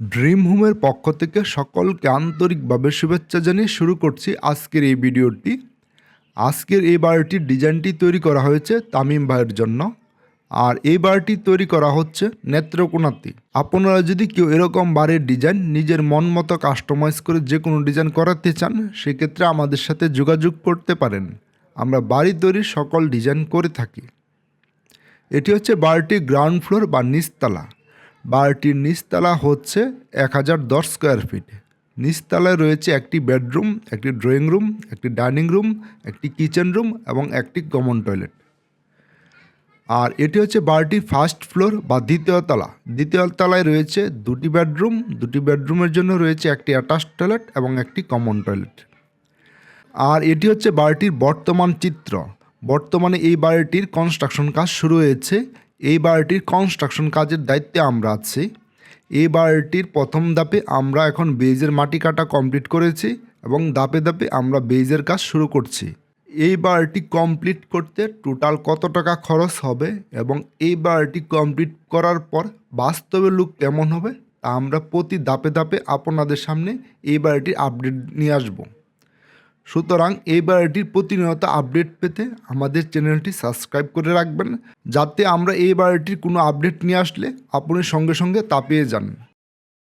Dream হোমের পক্ষ থেকে সকলকে আন্তরিকভাবে শুভেচ্ছা জানিয়ে শুরু করছি আজকের এই ভিডিওটি। আজকের এই বাড়িটির ডিজাইনটি তৈরি করা হয়েছে তামিম ভাইয়ের জন্য। আর এই বাড়িটি তৈরি করা হচ্ছে নেত্রকোনাতে। আপনারা যদি কেউ এরকম বাড়ির ডিজাইন নিজের মন মতো কাস্টমাইজ করে যে কোনো ডিজাইন করাতে চান, সেক্ষেত্রে আমাদের সাথে যোগাযোগ করতে পারেন। আমরা বাড়ি তৈরির সকল ডিজাইন করে থাকি। এটি হচ্ছে বাড়িটির গ্রাউন্ড ফ্লোর বা নিচতলা। বাড়িটির নিচতলা হচ্ছে এক হাজার দশ স্কোয়ার ফিট নিচতলায় রয়েছে একটি বেডরুম একটি ড্রয়িং রুম একটি ডাইনিং রুম একটি কিচেন রুম এবং একটি কমন টয়লেট আর এটি হচ্ছে বাড়িটির ফার্স্ট ফ্লোর বা দ্বিতীয় তলা। দ্বিতীয় তলায় রয়েছে দুটি বেডরুম দুটি বেডরুমের জন্য রয়েছে একটি অ্যাটাচ টয়লেট এবং একটি কমন টয়লেট আর এটি হচ্ছে বাড়িটির বর্তমান চিত্র। বর্তমানে এই বাড়িটির কনস্ট্রাকশন কাজ শুরু হয়েছে। এই বাড়িটির কনস্ট্রাকশন কাজের দায়িত্বে আমরা আছি। এই বাড়িটির প্রথম ধাপে আমরা এখন বেজের মাটি কাটা কমপ্লিট করেছি এবং ধাপে ধাপে আমরা বেজের কাজ শুরু করছি। এই বাড়িটি কমপ্লিট করতে টোটাল কত টাকা খরচ হবে এবং এই বাড়িটি কমপ্লিট করার পর বাস্তবে লুক কেমন হবে তা আমরা প্রতি ধাপে ধাপে আপনাদের সামনে এই বাড়িটির আপডেট নিয়ে আসব। সুতরাং এই বাড়িটির প্রতিনিয়ত আপডেট পেতে আমাদের চ্যানেলটি সাবস্ক্রাইব করে রাখবেন, যাতে আমরা এই বাড়িটির কোনো আপডেট নিয়ে আসলে আপনি সঙ্গে সঙ্গে তা পেয়ে যান।